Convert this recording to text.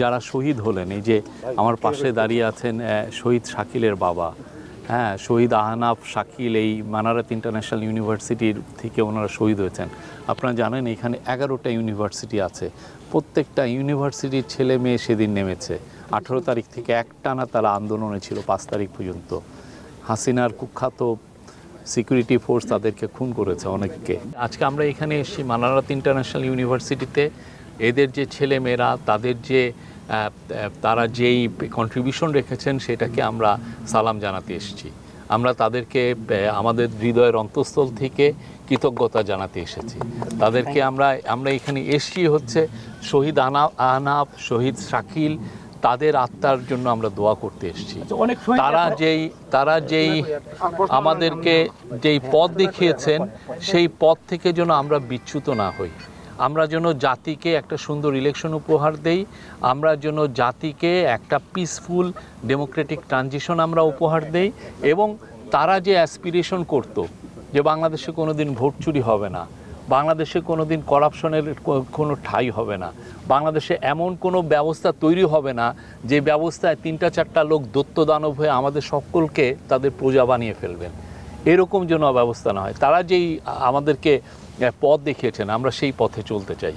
যারা শহীদ হলেন এই যে আমার পাশে দাঁড়িয়ে আছেন শহীদ শাকিলের বাবা। হ্যাঁ শহীদ আহনাফ শাকিল এই মানারাত ইন্টারন্যাশনাল ইউনিভার্সিটির থেকে ওনারা শহীদ হয়েছেন। আপনারা জানেন এখানে এগারোটা ইউনিভার্সিটি আছে। প্রত্যেকটা ইউনিভার্সিটির ছেলে মেয়ে সেদিন নেমেছে। আঠেরো তারিখ থেকে একটানা তারা আন্দোলনে ছিল পাঁচ তারিখ পর্যন্ত। হাসিনার কুখ্যাত সিকিউরিটি ফোর্স তাদেরকে খুন করেছে অনেককে। আজকে আমরা এখানে এসেছি মানারাত ইন্টারন্যাশনাল ইউনিভার্সিটিতে। এদের যে ছেলে মেয়েরা তাদের যে তারা যেই কন্ট্রিবিউশন রেখেছেন সেটাকে আমরা সালাম জানাতে এসেছি। আমরা তাদেরকে আমাদের হৃদয়ের অন্তঃস্থল থেকে কৃতজ্ঞতা জানাতে এসেছি। তাদেরকে আমরা আমরা এখানে এসছি হচ্ছে শহীদ আনা আহনাফ শহীদ শাকিল তাদের আত্মার জন্য আমরা দোয়া করতে এসেছি। তারা যেই তারা যেই আমাদেরকে যেই পথ দেখিয়েছেন সেই পথ থেকে যেন আমরা বিচ্যুত না হই। আমরা যেন জাতিকে একটা সুন্দর ইলেকশন উপহার দেই, আমরা যেন জাতিকে একটা পিসফুল ডেমোক্রেটিক ট্রানজিশন আমরা উপহার দেই এবং তারা যে অ্যাসপিরেশন করতো যে বাংলাদেশে কোনো দিন ভোট চুরি হবে না, বাংলাদেশে কোনো দিন করাপশনের কোনো ঠাঁই হবে না, বাংলাদেশে এমন কোনো ব্যবস্থা তৈরি হবে না যে ব্যবস্থায় তিনটা চারটা লোক দত্ত দানব হয়ে আমাদের সকলকে তাদের প্রজা বানিয়ে ফেলবেন। এরকম যেন ব্যবস্থা না হয়। তারা যেই আমাদেরকে পথ দেখিয়েছেন, আমরা সেই পথে চলতে চাই।